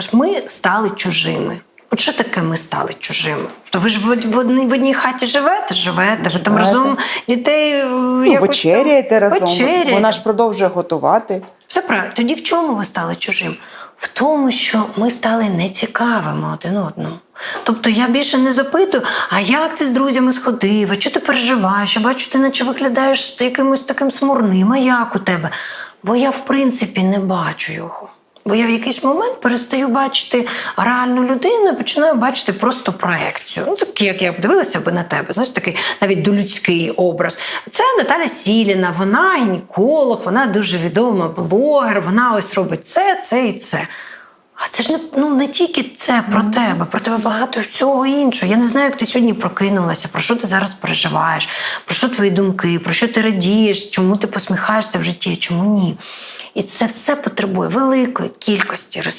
кажеш, ми стали чужими. От що таке ми стали чужими? То ви ж в, в, одній, в одній хаті живете, живете, ви там разом дітей е, Ну, якось вечеряєте там разом. вечеряєте. Вона ж продовжує готувати. Все правильно. Тоді в чому ви стали чужим? В тому, що ми стали нецікавими один одному. Тобто я більше не запитую, а як ти з друзями сходив, а що ти переживаєш? Я бачу, ти наче виглядаєш якимось таким смурним, а як у тебе? Бо я, в принципі, не бачу його. Бо я в якийсь момент перестаю бачити реальну людину і починаю бачити просто проекцію. Ну, це як я подивилася би на тебе, знаєш, такий навіть долюдський образ. Це Наталя Сіліна, вона гінеколог, вона дуже відома блогер, вона ось робить це, це і це. А це ж не, ну, не тільки це про тебе, про тебе багато всього іншого. Я не знаю, як ти сьогодні прокинулася, про що ти зараз переживаєш, про що твої думки, про що ти радієш, чому ти посміхаєшся в житті, чому ні. І це все потребує великої кількості ресурсів.